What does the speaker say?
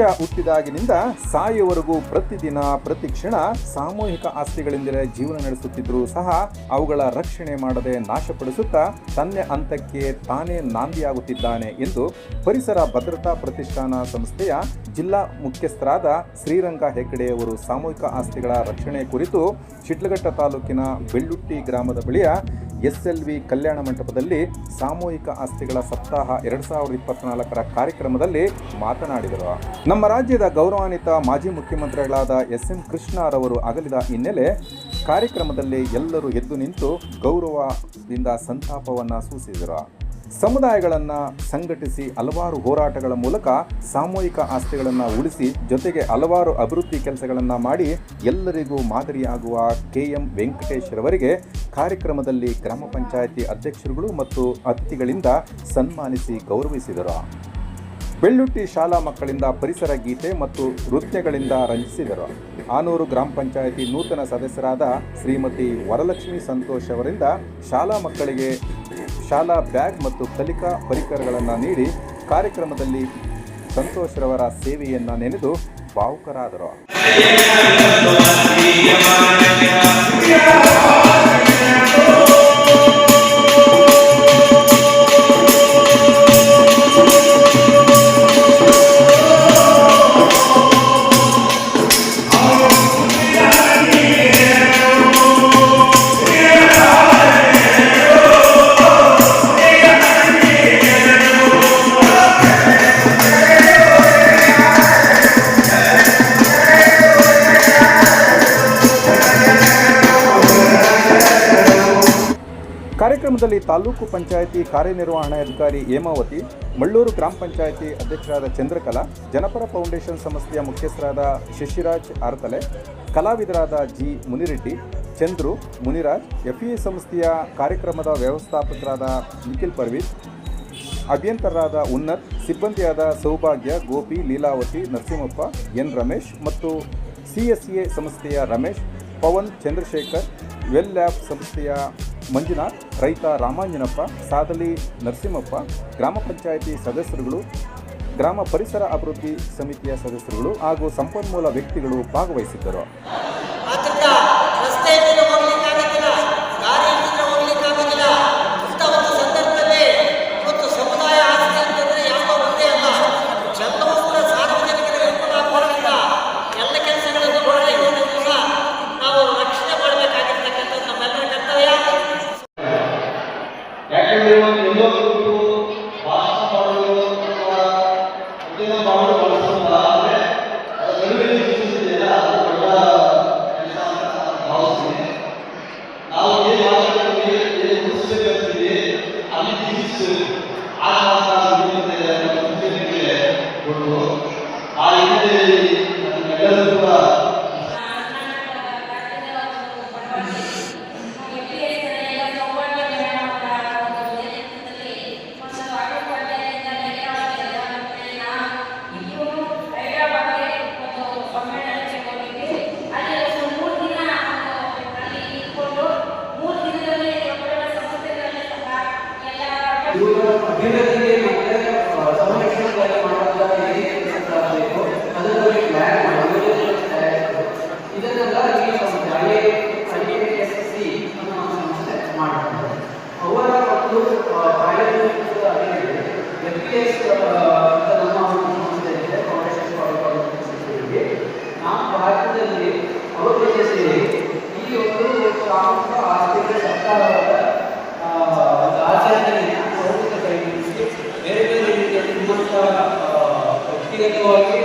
ಮನುಷ್ಯ ಹುಟ್ಟಿದಾಗಿನಿಂದ ಸಾಯುವವರೆಗೂ ಪ್ರತಿದಿನ ಪ್ರತಿ ಕ್ಷಣ ಸಾಮೂಹಿಕ ಆಸ್ತಿಗಳಿಂದಲೇ ಜೀವನ ನಡೆಸುತ್ತಿದ್ದರೂ ಸಹ ಅವುಗಳ ರಕ್ಷಣೆ ಮಾಡದೆ ನಾಶಪಡಿಸುತ್ತಾ ತನ್ನ ಹಂತಕ್ಕೆ ತಾನೇ ನಾಂದಿಯಾಗುತ್ತಿದ್ದಾನೆ ಎಂದು ಪರಿಸರ ಭದ್ರತಾ ಪ್ರತಿಷ್ಠಾನ ಸಂಸ್ಥೆಯ ಜಿಲ್ಲಾ ಮುಖ್ಯಸ್ಥರಾದ ಶ್ರೀರಂಗ ಹೆಗ್ಗಡೆಯವರು ಸಾಮೂಹಿಕ ಆಸ್ತಿಗಳ ರಕ್ಷಣೆ ಕುರಿತು ಶಿಡ್ಲಘಟ್ಟ ತಾಲೂಕಿನ ಬೆಳ್ಳುಟ್ಟಿ ಗ್ರಾಮದ ಬಳಿಯ ಎಸ್ಎಲ್ವಿ ಕಲ್ಯಾಣ ಮಂಟಪದಲ್ಲಿ ಸಾಮೂಹಿಕ ಆಸ್ತಿಗಳ ಸಪ್ತಾಹ ಎರಡ್ ಸಾವಿರದ ಇಪ್ಪತ್ನಾಲ್ಕರ ಕಾರ್ಯಕ್ರಮದಲ್ಲಿ ಮಾತನಾಡಿದರು. ನಮ್ಮ ರಾಜ್ಯದ ಗೌರವಾನ್ವಿತ ಮಾಜಿ ಮುಖ್ಯಮಂತ್ರಿಗಳಾದ ಎಸ್ ಎಂ ಕೃಷ್ಣರವರು ಅಗಲಿದ ಹಿನ್ನೆಲೆ ಕಾರ್ಯಕ್ರಮದಲ್ಲಿ ಎಲ್ಲರೂ ಎದ್ದು ನಿಂತು ಗೌರವದಿಂದ ಸಂತಾಪವನ್ನು ಸೂಚಿಸಿದರು. ಸಮುದಾಯಗಳನ್ನು ಸಂಘಟಿಸಿ ಹಲವಾರು ಹೋರಾಟಗಳ ಮೂಲಕ ಸಾಮೂಹಿಕ ಆಸ್ತಿಗಳನ್ನು ಉಳಿಸಿ ಜೊತೆಗೆ ಹಲವಾರು ಅಭಿವೃದ್ಧಿ ಕೆಲಸಗಳನ್ನು ಮಾಡಿ ಎಲ್ಲರಿಗೂ ಮಾದರಿಯಾಗುವ ಕೆ ಎಂ ವೆಂಕಟೇಶ್ ರವರಿಗೆ ಕಾರ್ಯಕ್ರಮದಲ್ಲಿ ಗ್ರಾಮ ಪಂಚಾಯಿತಿ ಅಧ್ಯಕ್ಷರುಗಳು ಮತ್ತು ಅತಿಥಿಗಳಿಂದ ಸನ್ಮಾನಿಸಿ ಗೌರವಿಸಿದರು. ಬೆಳ್ಳುಟ್ಟಿ ಶಾಲಾ ಮಕ್ಕಳಿಂದ ಪರಿಸರ ಗೀತೆ ಮತ್ತು ನೃತ್ಯಗಳಿಂದ ರಂಜಿಸಿದರು. ಆನೂರು ಗ್ರಾಮ ಪಂಚಾಯಿತಿ ನೂತನ ಸದಸ್ಯರಾದ ಶ್ರೀಮತಿ ವರಲಕ್ಷ್ಮಿ ಸಂತೋಷ್ ಅವರಿಂದ ಶಾಲಾ ಮಕ್ಕಳಿಗೆ ಶಾಲಾ ಬ್ಯಾಗ್ ಮತ್ತು ಕಲಿಕಾ ಪರಿಕರಗಳನ್ನು ನೀಡಿ ಕಾರ್ಯಕ್ರಮದಲ್ಲಿ ಸಂತೋಷ್ರವರ ಸೇವೆಯನ್ನು ನೆನೆದು ಭಾವುಕರಾದರು. ಕಾರ್ಯಕ್ರಮದಲ್ಲಿ ತಾಲೂಕು ಪಂಚಾಯಿತಿ ಕಾರ್ಯನಿರ್ವಹಣಾಧಿಕಾರಿ ಹೇಮಾವತಿ, ಮಳ್ಳೂರು ಗ್ರಾಮ ಪಂಚಾಯಿತಿ ಅಧ್ಯಕ್ಷರಾದ ಚಂದ್ರಕಲಾ, ಜನಪರ ಫೌಂಡೇಶನ್ ಸಂಸ್ಥೆಯ ಮುಖ್ಯಸ್ಥರಾದ ಶಶಿರಾಜ್ ಆರ್ತಲೆ, ಕಲಾವಿದರಾದ ಜಿ ಮುನಿರೆಡ್ಡಿ, ಚಂದ್ರು ಮುನಿರಾಜ್ ಎಫ್ಇ ಸಂಸ್ಥೆಯ ಕಾರ್ಯಕ್ರಮದ ವ್ಯವಸ್ಥಾಪಕರಾದ ನಿಖಿಲ್ ಪರ್ವೀಸ್ ಅಭಿಯಂತರರಾದ ಉನ್ನತ್, ಸಿಬ್ಬಂದಿಯಾದ ಸೌಭಾಗ್ಯ, ಗೋಪಿ, ಲೀಲಾವತಿ, ನರಸಿಂಹಪ್ಪ, ಎನ್ ರಮೇಶ್ ಮತ್ತು ಸಿಎಸ್ಎ ಸಂಸ್ಥೆಯ ರಮೇಶ್, ಪವನ್ ಚಂದ್ರಶೇಖರ್, ವೆಲ್ ಲ್ಯಾಬ್ ಸಂಸ್ಥೆಯ ಮಂಜುನಾಥ್, ರೈತ ರಾಮಾಂಜನಪ್ಪ, ಸಾದಲಿ ನರಸಿಂಹಪ್ಪ, ಗ್ರಾಮ ಪಂಚಾಯಿತಿ ಸದಸ್ಯರುಗಳು, ಗ್ರಾಮ ಪರಿಸರ ಅಭಿವೃದ್ಧಿ ಸಮಿತಿಯ ಸದಸ್ಯರುಗಳು ಹಾಗೂ ಸಂಪನ್ಮೂಲ ವ್ಯಕ್ತಿಗಳು ಭಾಗವಹಿಸಿದ್ದರು. ಯಾಕಂದ್ರೆ ಇವತ್ತು ಎಲ್ಲೋ 얘네들 coloca